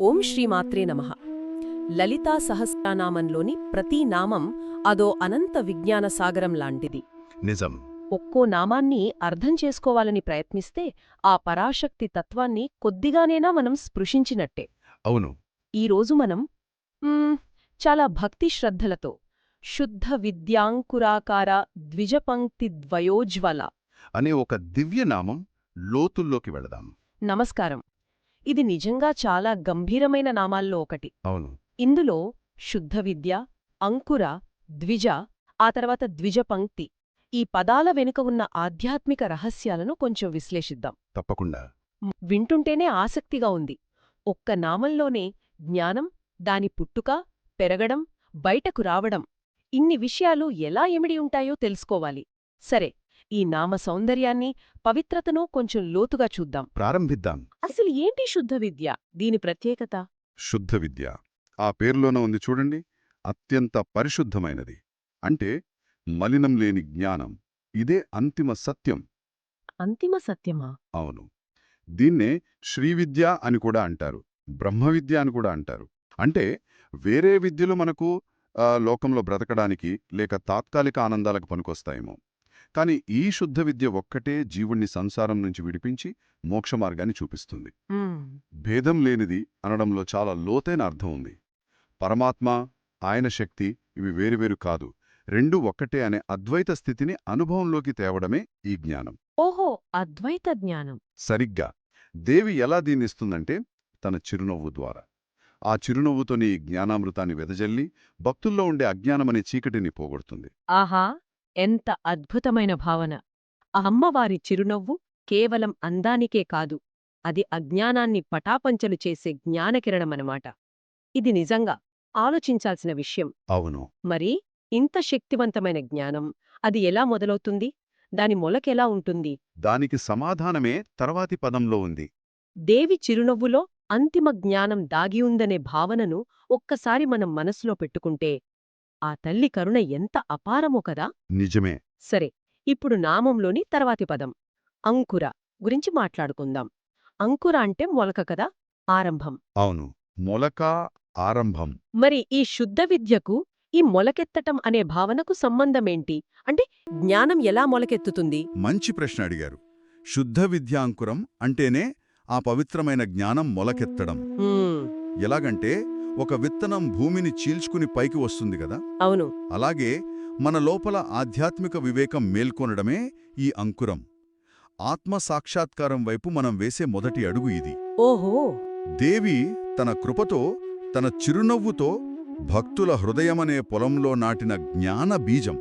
ఓం శ్రీమాత్రే నమః. లలితా సహస్రనామంలోని ప్రతి నామం అదో అనంత విజ్ఞాన సాగరం లాంటిది. నిజం. ఒక్కో నామాన్ని అర్థం చేసుకోవాలని ప్రయత్నిస్తే ఆ పరాశక్తి తత్వాన్ని కొద్దిగానేనా మనం స్పృశించినట్టే. అవును. ఈరోజు మనం మ్మ్, చాలా భక్తి శ్రద్ధలతో శుద్ధ విద్యాంకురాకార ద్విజపంక్తి ద్వయోజ్వల అనే ఒక దివ్యనామం లోతుల్లోకి వెళదాం. నమస్కారం. ఇది నిజంగా చాలా గంభీరమైన నామాల్లో ఒకటి. అవును. ఇందులో శుద్ధ విద్య అంకుర ద్విజ ఆ తర్వాత ద్విజ పంక్తి ఈ పదాల వెనుక ఉన్న ఆధ్యాత్మిక రహస్యాలను కొంచెం విశ్లేషిద్దాం. తప్పకుండా. వింటుంటేనే ఆసక్తిగా ఉంది. ఒక్క నామంలోనే జ్ఞానం దాని పుట్టుక పెరగడం బయటకు రావడం ఇన్ని విషయాలు ఎలా ఎమిడి ఉంటాయో తెలుసుకోవాలి. సరే ఈ నామ సౌందర్యాన్ని పవిత్రతను కొంచెం లోతుగా చూద్దాం. ప్రారంభిద్దాం. అసలు ఏంటి శుద్ధ విద్య? దీని ప్రత్యేకత? శుద్ధ విద్య. ఆ పేరులోనే ఉంది చూడండి. అత్యంత పరిశుద్ధమైనది. అంటే మలినం లేని జ్ఞానం. ఇదే అంతిమ సత్యం. అంతిమ సత్యమా? అవును. దీన్నే శ్రీవిద్య అని కూడా అంటారు. బ్రహ్మవిద్య అని కూడా అంటారు. అంటే వేరే విద్యలు మనకు లోకంలో బ్రతకడానికి లేక తాత్కాలిక ఆనందాలకు పనికొస్తాయేమో. కాని ఈ శుద్ధ విద్య ఒక్కటే జీవుణ్ణి సంసారం నుంచి విడిపించి మోక్ష మార్గాన్ని చూపిస్తుంది. భేదం లేనిది అనడంలో చాలా లోతైన అర్థం ఉంది. పరమాత్మ ఆయన శక్తి ఇవి వేరువేరు కాదు. రెండూ ఒక్కటే అనే అద్వైత స్థితిని అనుభవంలోకి తేవడమే ఈ జ్ఞానం. ఓహో! అద్వైత జ్ఞానం. సరిగ్గా. దేవి ఎలా దీన్నిస్తుందంటే తన చిరునవ్వు ద్వారా. ఆ చిరునవ్వుతోని ఈ జ్ఞానామృతాన్ని వెదజల్లి భక్తుల్లో ఉండే అజ్ఞానమనే చీకటిని పోగొడుతుంది. ఆహా! ఎంత అద్భుతమైన భావన. ఆ అమ్మవారి చిరునవ్వు కేవలం అందానికే కాదు అది అజ్ఞానాన్ని పటాపంచలు చేసే జ్ఞానకిరణమనమాట. ఇది నిజంగా ఆలోచించాల్సిన విషయం. అవును. మరి ఇంత శక్తివంతమైన జ్ఞానం అది ఎలా మొదలవుతుంది? దాని మొలకెలా ఉంటుంది? దానికి సమాధానమే తర్వాతి పదంలో ఉంది. దేవి చిరునవ్వులో అంతిమ జ్ఞానం దాగి ఉందనే భావనను ఒక్కసారి మనం మనసులో పెట్టుకుంటే ఆ తల్లి కరుణ ఎంత అపారమో కదా! నిజమే. సరే ఇప్పుడు నామంలోని తర్వాతి పదం. అంకుర గురించి మాట్లాడుకుందాం. అంకుర అంటే మొలక కదా! ఆరంభం. అవును. మొలక ఆరంభం. మరి ఈ శుద్ధ విద్యకు ఈ మొలకెత్తటం అనే భావనకు సంబంధమేంటి? అంటే జ్ఞానం ఎలా మొలకెత్తుతుంది? మంచి ప్రశ్న అడిగారు. శుద్ధ విద్యాంకురం అంటేనే ఆ పవిత్రమైన జ్ఞానం మొలకెత్తడం. ఎలాగంటే ఒక విత్తనం భూమిని చీల్చుకుని పైకి వస్తుంది కదా? అవును. అలాగే మన లోపల ఆధ్యాత్మిక వివేకం మేల్కొనడమే ఈ అంకురం. ఆత్మ సాక్షాత్కారం వైపు మనం వేసే మొదటి అడుగు ఇది. ఓహో! దేవి తన కృపతో తన చిరునవ్వుతో భక్తుల హృదయమనే పొలంలో నాటిన జ్ఞాన బీజం.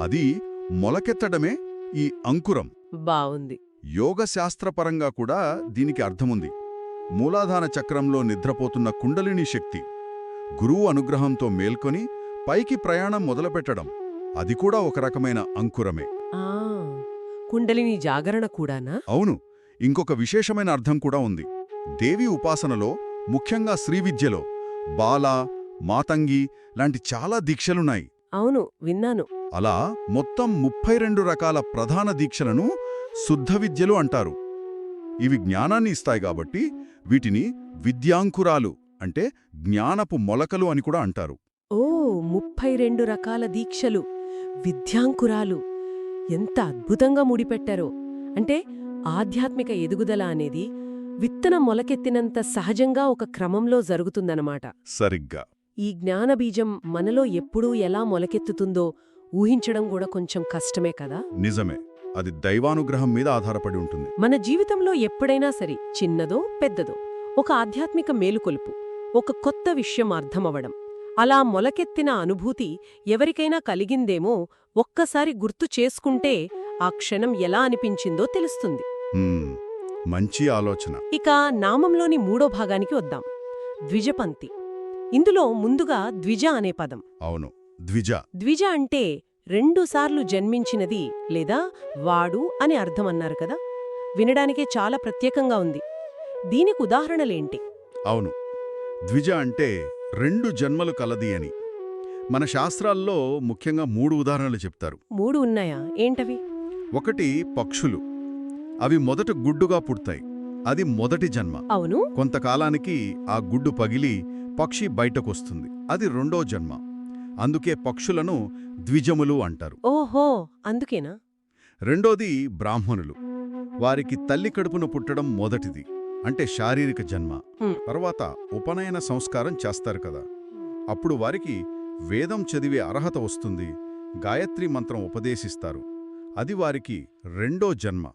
అది మొలకెత్తడమే ఈ అంకురం. బావుంది. యోగశాస్త్రపరంగా కూడా దీనికి అర్థముంది. మూలాధాన చక్రంలో నిద్రపోతున్న కుండలిని శక్తి గురువు అనుగ్రహంతో మేల్కొని పైకి ప్రయాణం మొదలుపెట్టడం అది కూడా ఒక రకమైన అంకురమే. కుండలిని జాగరణ కూడానా? అవును ఇంకొక విశేషమైన అర్థం కూడా ఉంది. దేవి ఉపాసనలో ముఖ్యంగా శ్రీవిద్యలో బాల మాతంగి లాంటి చాలా దీక్షలున్నాయి. అవును విన్నాను. అలా మొత్తం ముప్పై రెండు రకాల ప్రధాన దీక్షలను శుద్ధ విద్యలు అంటారు. ఇవి జ్ఞానాన్ని ఇస్తాయి కాబట్టి వీటిని విద్యాంకురాలు అంటే జ్ఞానపు మొలకలు అని కూడా అంటారు. ఓ ముప్పై రెండు రకాల దీక్షలు. విద్యాంకురాలు. ఎంత అద్భుతంగా ముడిపెట్టారో. అంటే ఆధ్యాత్మిక ఎదుగుదల అనేది విత్తనం మొలకెత్తినంత సహజంగా ఒక క్రమంలో జరుగుతుందన్నమాట. సరిగ్గా. ఈ జ్ఞానబీజం మనలో ఎప్పుడూ ఎలా మొలకెత్తుతుందో ఊహించడం కూడా కొంచెం కష్టమే కదా? నిజమే. అది దైవానుగ్రహం మీద ఆధారపడి ఉంటుంది. మన జీవితంలో ఎప్పుడైనా సరి చిన్నదో పెద్దదో ఒక ఆధ్యాత్మిక మేలుకొలుపు ఒక కొత్త విషయం అర్థమవడం అలా మొలకెత్తిన అనుభూతి ఎవరికైనా కలిగిందేమో ఒక్కసారి గుర్తు చేసుకుంటే ఆ క్షణం ఎలా అనిపించిందో తెలుస్తుంది. మంచి ఆలోచన. ఇక నామంలోని మూడో భాగానికి వద్దాం. ద్విజపంక్తి. ఇందులో ముందుగా ద్విజ అనే పదం. అవును ద్విజ. ద్విజ అంటే రెండుసార్లు జన్మించినది లేదా వాడు అని అర్థమన్నారు కదా? వినడానికే చాలా ప్రత్యేకంగా ఉంది. దీనికి ఉదాహరణలేంటి? అవును. ద్విజ అంటే రెండు జన్మలు కలది అని. మన శాస్త్రాల్లో ముఖ్యంగా మూడు ఉదాహరణలు చెప్తారు. మూడు ఉన్నాయా? ఏంటవి? ఒకటి పక్షులు. అవి మొదట గుడ్డుగా పుడతాయి. అది మొదటి జన్మ. అవును. కొంతకాలానికి ఆ గుడ్డు పగిలి పక్షి బయటకొస్తుంది. అది రెండో జన్మ. అందుకే పక్షులను ద్విజములు అంటారు. ఓహో అందుకేనా? రెండోది బ్రాహ్మణులు. వారికి తల్లి కడుపున పుట్టడం మొదటిది అంటే శారీరక జన్మ. తర్వాత ఉపనయన సంస్కారం చేస్తారు కదా. అప్పుడు వారికి వేదం చదివే అర్హత వస్తుంది గాయత్రి మంత్రం ఉపదేశిస్తారు. అది వారికి రెండో జన్మ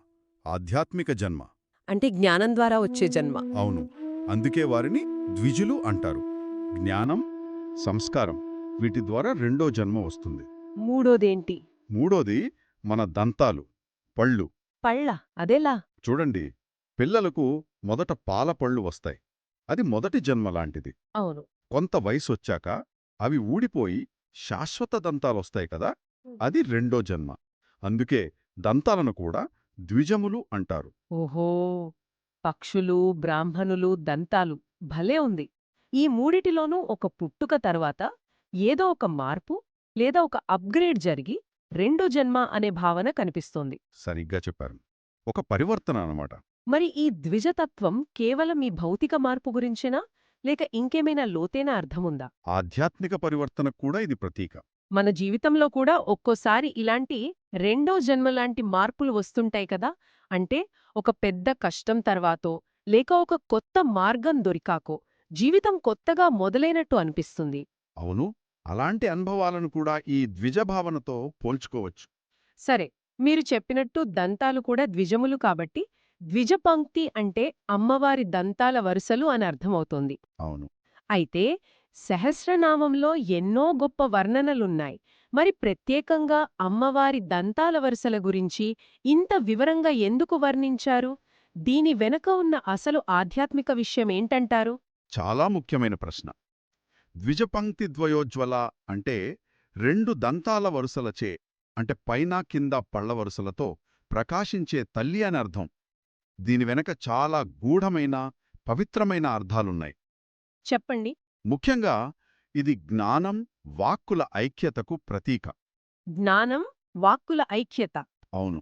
ఆధ్యాత్మిక జన్మ. అంటే జ్ఞానం ద్వారా వచ్చే జన్మ. అవును అందుకే వారిని ద్విజులు అంటారు. జ్ఞానం సంస్కారం. వీటి ద్వారా రెండో జన్మ వస్తుంది. మూడోదేంటి? మూడోది మన దంతాలు పళ్ళు. పళ్ళ అదేలా? చూడండి పిల్లలకు మొదట పాల పళ్ళు వస్తాయి. అది మొదటి జన్మ లాంటిది. అవును. కొంత వయసొచ్చాక అవి ఊడిపోయి శాశ్వత దంతాలొస్తాయి కదా అది రెండో జన్మ. అందుకే దంతాలను కూడా ద్విజములు అంటారు. ఓహో! పక్షులు బ్రాహ్మణులు దంతాలు భలే ఉంది. ఈ మూడిటిలోనూ ఒక పుట్టుక తర్వాత ఏదో ఒక మార్పు లేదా ఒక అప్గ్రేడ్ జరిగి రెండో జన్మ అనే భావన కనిపిస్తోంది. సరిగ్గా చెప్పారు. ఒక పరివర్తన అన్నమాట. మరి ఈ ద్విజతత్వం కేవలం ఈ భౌతిక మార్పు గురించేనా? లేక ఇంకేమైనా లోతైన అర్థముందా? ఆధ్యాత్మిక పరివర్తన కూడా ఇది ప్రతీక. మన జీవితంలో కూడా ఒక్కోసారి ఇలాంటి రెండో జన్మలాంటి మార్పులు వస్తుంటాయి కదా? అంటే ఒక పెద్ద కష్టం తర్వాతో లేక ఒక కొత్త మార్గం దొరికాకో జీవితం కొత్తగా మొదలైనట్టు అనిపిస్తుంది. అవును. అలాంటి అనుభవాలను కూడా ఈ ద్విజభావనతో పోల్చుకోవచ్చు. సరే మీరు చెప్పినట్టు దంతాలు కూడా ద్విజములు కాబట్టి ద్విజపంక్తి అంటే అమ్మవారి దంతాల వరుసలు అని అర్థమవుతోంది. అవును. అయితే సహస్రనామంలో ఎన్నో గొప్ప వర్ణనలున్నాయి. మరి ప్రత్యేకంగా అమ్మవారి దంతాల వరుసల గురించి ఇంత వివరంగా ఎందుకు వర్ణించారు? దీని వెనక ఉన్న అసలు ఆధ్యాత్మిక విషయమేంటంటారు చాలా ముఖ్యమైన ప్రశ్న. ద్విజపంక్తి ద్వయోజ్వల అంటే రెండు దంతాల వరుసలచే అంటే పైన కింద పళ్ళ వరుసలతో ప్రకాశించే తల్లి అని అర్థం. దీని వెనక చాలా గూఢమైన పవిత్రమైన అర్థాలున్నాయి. చెప్పండి. ముఖ్యంగా ఇది జ్ఞానం వాక్కుల ఐక్యతకు ప్రతీక. జ్ఞానం వాక్కుల ఐక్యత. అవును.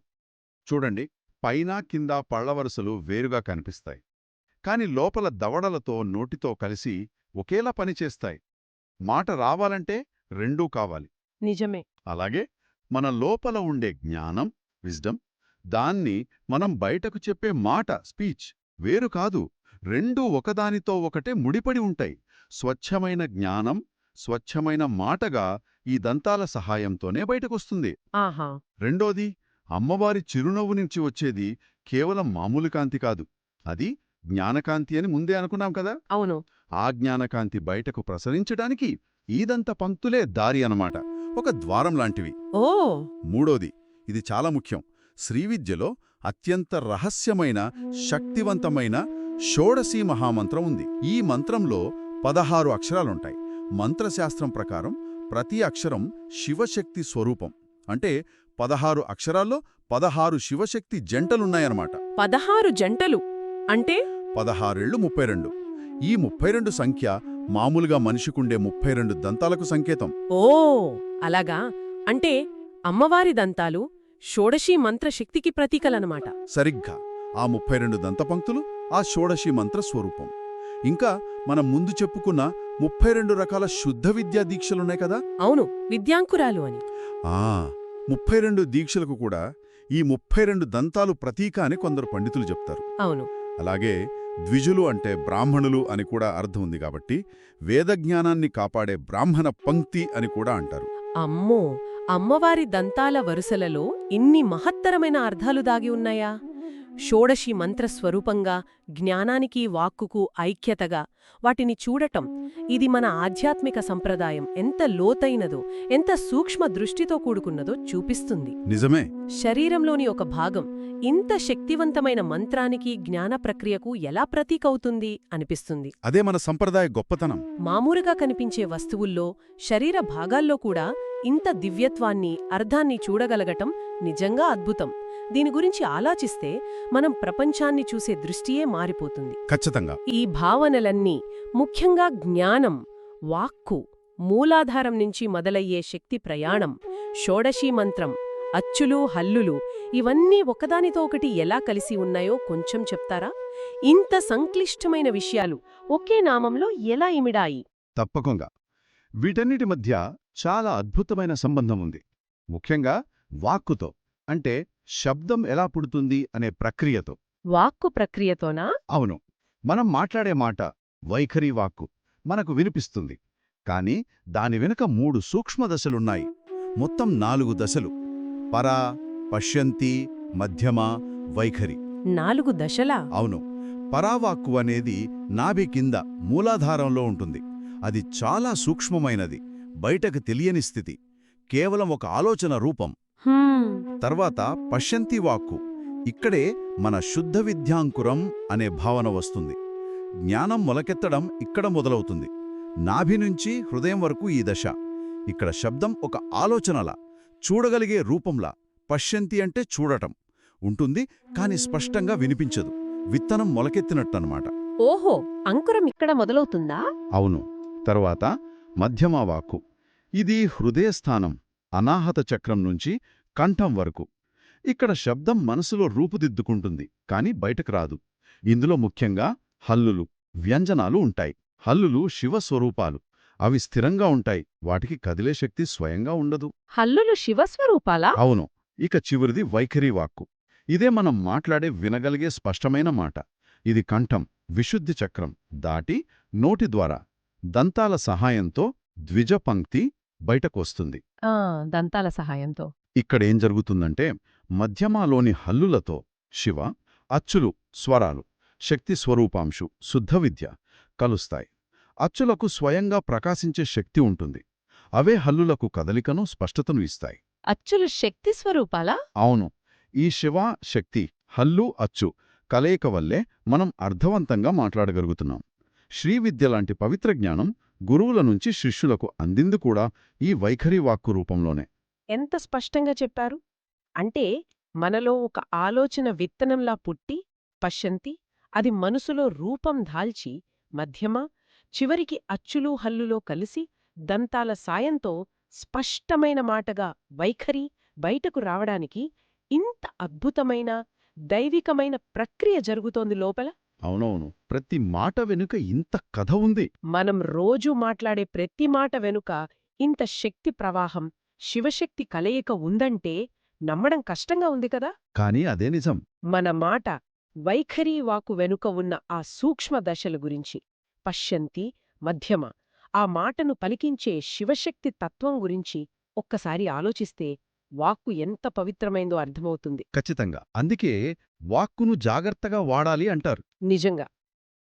చూడండి పైన కింద పళ్ళవరుసలు వేరుగా కనిపిస్తాయి. కాని లోపల దవడలతో నోటితో కలిసి ఒకేలా పనిచేస్తాయి మాట రావాలంటే రెండూ కావాలి. నిజమే. అలాగే మన లోపల ఉండే జ్ఞానం విజ్డమ్ దాన్ని మనం బయటకు చెప్పే మాట స్పీచ్ వేరు కాదు. రెండూ ఒకదానితో ఒకటే ముడిపడి ఉంటాయి. స్వచ్ఛమైన జ్ఞానం స్వచ్ఛమైన మాటగా ఈ దంతాల సహాయంతోనే బయటకొస్తుంది. ఆహా! రెండోది అమ్మవారి చిరునవ్వు నుంచి వచ్చేది కేవలం మామూలు కాంతి కాదు. అది జ్ఞానకాంతి అని ముందే అనుకున్నాం కదా? అవును. ఆ జ్ఞానకాంతి బయటకు ప్రసరించడానికి ఈదంత పంక్తులే దారి అనమాట ఒక ద్వారం లాంటివి. ఓ! మూడోది ఇది చాలా ముఖ్యం. శ్రీవిద్యలో అత్యంత రహస్యమైన శక్తివంతమైన షోడశీ మహామంత్రం ఉంది. ఈ మంత్రంలో పదహారు అక్షరాలుంటాయి. మంత్రశాస్త్రం ప్రకారం ప్రతి అక్షరం శివశక్తి స్వరూపం. అంటే పదహారు అక్షరాల్లో పదహారు శివశక్తి జంటలున్నాయన్నమాట. పదహారు జంటలు. అంటే? పదహారేళ్ళు ముప్పై రెండు. ఈ ముప్పై రెండు సంఖ్య మామూలుగా మనిషికుండే ముప్పై రెండు దంతాలకు సంకేతం. ఓ అలాగా? అంటే అమ్మవారి దంతాలు షోడశీ మంత్రశక్తికి ప్రతీకలనమాట సరిగ్గా. ఆ ముప్పై రెండు దంతపంక్తులు ఆ షోడశి మంత్ర స్వరూపం. ఇంకా మనం ముందు చెప్పుకున్న ముప్పై రెండు రకాల శుద్ధ విద్యా దీక్షలున్నాయి కదా? అవును విద్యాంకురాలు అని. ఆ ముప్పై రెండు దీక్షలకు కూడా ఈ ముప్పై రెండు దంతాలు ప్రతీక అని కొందరు పండితులు చెప్తారు. అవును. అలాగే ద్విజులు అంటే బ్రాహ్మణులు అని కూడా అర్థం ఉంది కాబట్టి వేదజ్ఞానాన్ని కాపాడే బ్రాహ్మణ పంక్తి అని కూడా అంటారు. అమ్మో! అమ్మవారి దంతాల వరుసలలో ఇన్ని మహత్తరమైన అర్థాలు దాగి ఉన్నాయా? షోడశి మంత్రస్వరూపంగా జ్ఞానానికి వాక్కుకు ఐక్యతగా వాటిని చూడటం ఇది మన ఆధ్యాత్మిక సంప్రదాయం. ఎంత లోతైనదో ఎంత సూక్ష్మ దృష్టితో కూడుకున్నదో చూపిస్తుంది. నిజమే. శరీరంలోని ఒక భాగం ఇంత శక్తివంతమైన మంత్రానికి జ్ఞాన ప్రక్రియకు ఎలా ప్రతీకవుతుంది అనిపిస్తుంది. అదే మన సంప్రదాయ గొప్పతనం. మామూలుగా కనిపించే వస్తువుల్లో శరీర భాగాల్లో కూడా ఇంత దివ్యత్వాన్ని అర్థాన్ని చూడగలగటం నిజంగా అద్భుతం. దీని గురించి ఆలోచిస్తే మనం ప్రపంచాన్ని చూసే దృష్టియే మారిపోతుంది. ఖచ్చితంగా. ఈ భావనలన్నీ ముఖ్యంగా జ్ఞానం వాక్కు మూలాధారం నుంచి మొదలయ్యే శక్తి ప్రయాణం షోడశీ మంత్రం అచ్చులు హల్లులు ఇవన్నీ ఒకదానితో ఒకటి ఎలా కలిసి ఉన్నాయో కొంచెం చెప్తారా? ఇంత సంక్లిష్టమైన విషయాలు ఒకే నామంలో ఎలా ఇమిడాయి? తప్పకుండా. వీటన్నిటి మధ్య చాలా అద్భుతమైన సంబంధం ఉంది. ముఖ్యంగా వాక్కుతో. అంటే శబ్దం ఎలా పుడుతుంది అనే ప్రక్రియతో. వాక్కు ప్రక్రియతోనా? అవును. మనం మాట్లాడే మాట వైఖరి వాక్కు మనకు వినిపిస్తుంది. కాని దాని వెనుక మూడు సూక్ష్మ దశలున్నాయి. మొత్తం నాలుగు దశలు. పరా పశ్యంతి మధ్యమ వైఖరి. నాలుగు దశలా? అవును. పరావాక్కు అనేది నాభి కింద మూలాధారంలో ఉంటుంది. అది చాలా సూక్ష్మమైనది. బయటకు తెలియని స్థితి. కేవలం ఒక ఆలోచన రూపం. తర్వాత పశ్యంతి వాక్కు. ఇక్కడే మన శుద్ధ విద్యాంకురం అనే భావన వస్తుంది. జ్ఞానం మొలకెత్తడం ఇక్కడ మొదలవుతుంది. నాభి నుంచి హృదయం వరకు ఈ దశ. ఇక్కడ శబ్దం ఒక ఆలోచనలా చూడగలిగే రూపంలా. పశ్యంతి అంటే చూడటం. ఉంటుంది కాని స్పష్టంగా వినిపించదు. విత్తనం మొలకెత్తినట్టనమాట ఓహో! అంకురం ఇక్కడ మొదలవుతుందా? అవును. తరువాత మధ్యమ వాక్కు. ఇది హృదయస్థానం అనాహత చక్రం నుంచి కంఠం వరకు. ఇక్కడ శబ్దం మనసులో రూపుదిద్దుకుంటుంది కాని బయటకు రాదు. ఇందులో ముఖ్యంగా హల్లులు వ్యంజనాలు ఉంటాయి. హల్లులు శివస్వరూపాలు. అవి స్థిరంగా ఉంటాయి. వాటికి కదిలే శక్తి స్వయంగా ఉండదు. హల్లులు శివస్వరూపాలా? అవును. ఇక చివరిది వైఖరి వాక్కు. ఇదే మనం మాట్లాడే వినగలిగే స్పష్టమైన మాట. ఇది కంఠం విశుద్ధి చక్రం దాటి నోటి ద్వారా దంతాల సహాయంతో ద్విజ పంక్తి బయటకొస్తుంది దంతాల సహాయంతో. ఇక్కడేం జరుగుతుందంటే మధ్యమాలోని హల్లులతో శివ అచ్చులు స్వరాలు శక్తి స్వరూపాంశు శుద్ధ విద్య కలుస్తాయి. అచ్చులకు స్వయంగా ప్రకాశించే శక్తి ఉంటుంది. అవే హల్లులకు కదలికను స్పష్టతను ఇస్తాయి. అచ్చులు శక్తి స్వరూపాలా? అవును. ఈ శివ శక్తి హల్లు అచ్చు కలయిక వల్లే మనం అర్థవంతంగా మాట్లాడగలుగుతున్నాం. శ్రీవిద్య లాంటి పవిత్ర జ్ఞానం గురువుల నుంచి శిష్యులకు అందింది కూడా ఈ వైఖరి వాక్కు రూపంలోనే. ఎంత స్పష్టంగా చెప్పారు? అంటే మనలో ఒక ఆలోచన విత్తనంలా పుట్టి పశ్యంతి అది మనసులో రూపం దాల్చి మధ్యమ చివరికి అచ్చులు హల్లులో కలిసి దంతాల సాయంతో స్పష్టమైన మాటగా వైఖరి బయటకు రావడానికి ఇంత అద్భుతమైన దైవికమైన ప్రక్రియ జరుగుతోంది లోపల? అవునవును. ప్రతి మాట వెనుక ఇంత కథ ఉంది. మనం రోజూ మాట్లాడే ప్రతి మాట వెనుక ఇంత శక్తి ప్రవాహం శివశక్తి కలయిక ఉందంటే నమ్మడం కష్టంగా ఉంది కదా? కానీ అదే నిజం. మన మాట వైఖరీ వాకు వెనుక ఉన్న ఆ సూక్ష్మ దశల గురించి. పశ్యంతి మధ్యమ. ఆ మాటను పలికించే శివశక్తి తత్వం గురించి ఒక్కసారి ఆలోచిస్తే వాక్కు ఎంత పవిత్రమైందో అర్థమవుతుంది. ఖచ్చితంగా. అందుకే వాక్కును జాగ్రత్తగా వాడాలి అంటారు. నిజంగా.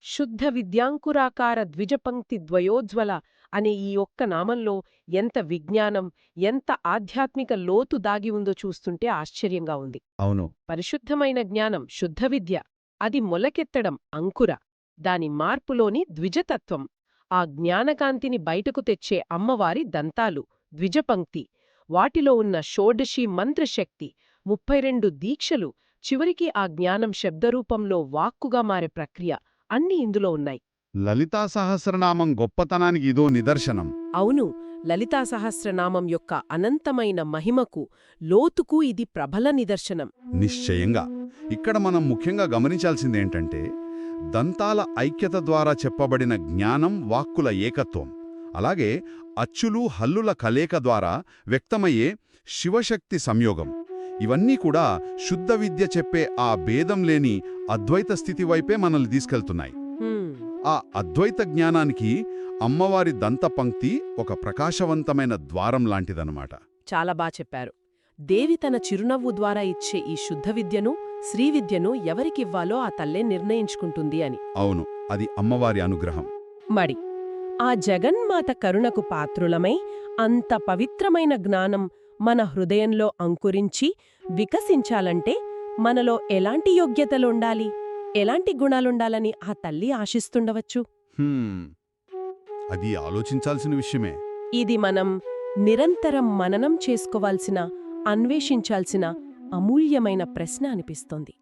శుద్ధ విద్యాంకురాకార ద్విజపంక్తి ద్వయోజ్వల అనే ఈ ఒక్క నామంలో ఎంత విజ్ఞానం ఎంత ఆధ్యాత్మిక లోతు దాగి ఉందో చూస్తుంటే ఆశ్చర్యంగా ఉంది. అవును. పరిశుద్ధమైన జ్ఞానం శుద్ధ విద్య అది మొలకెత్తడం అంకుర దాని మార్పులోని ద్విజతత్వం ఆ జ్ఞానకాంతిని బయటకు తెచ్చే అమ్మవారి దంతాలు ద్విజపంక్తి వాటిలో ఉన్న షోడశి మంత్రశక్తి ముప్పై రెండు దీక్షలు చివరికి ఆ జ్ఞానం శబ్దరూపంలో వాక్కుగా మారే ప్రక్రియ అన్నీ ఇందులో ఉన్నాయి. లలితా సహస్రనామం గొప్పతనానికి ఇదో నిదర్శనం. అవును లలితా సహస్రనామం యొక్క అనంతమైన మహిమకు లోతుకు ఇది ప్రబల నిదర్శనం. నిశ్చయంగా. ఇక్కడ మనం ముఖ్యంగా గమనించాల్సిందేంటంటే దంతాల ఐక్యత ద్వారా చెప్పబడిన జ్ఞానం వాక్కుల ఏకత్వం. అలాగే అచ్చులు హల్లుల కలేక ద్వారా వ్యక్తమయ్యే శివశక్తి సంయోగం. ఇవన్నీ కూడా శుద్ధ విద్య చెప్పే ఆ భేదం లేని అద్వైత స్థితి వైపే మనల్ని తీసుకెళ్తున్నాయి. ఆ అద్వైత జ్ఞానానికి అమ్మవారి దంతపంక్తి ఒక ప్రకాశవంతమైన ద్వారం లాంటిదన్నమాట. చాలా బా చెప్పారు. దేవి తన చిరునవ్వు ద్వారా ఇచ్చే ఈ శుద్ధ విద్యను శ్రీవిద్యను ఎవరికివ్వాలో ఆ తల్లే నిర్ణయించుకుంటుంది అని. అవును అది అమ్మవారి అనుగ్రహం. మడి ఆ జగన్మాత కరుణకు పాత్రులమై అంత పవిత్రమైన జ్ఞానం మన హృదయంలో అంకురించి వికసించాలంటే మనలో ఎలాంటి యోగ్యతలుండాలి? ఎలాంటి గుణాలుండాలని ఆ తల్లి ఆశిస్తుండవచ్చు. అది ఆలోచించాల్సిన విషయమే. ఇది మనం నిరంతరం మననం చేసుకోవాల్సిన అన్వేషించాల్సిన అమూల్యమైన ప్రశ్న అనిపిస్తోంది.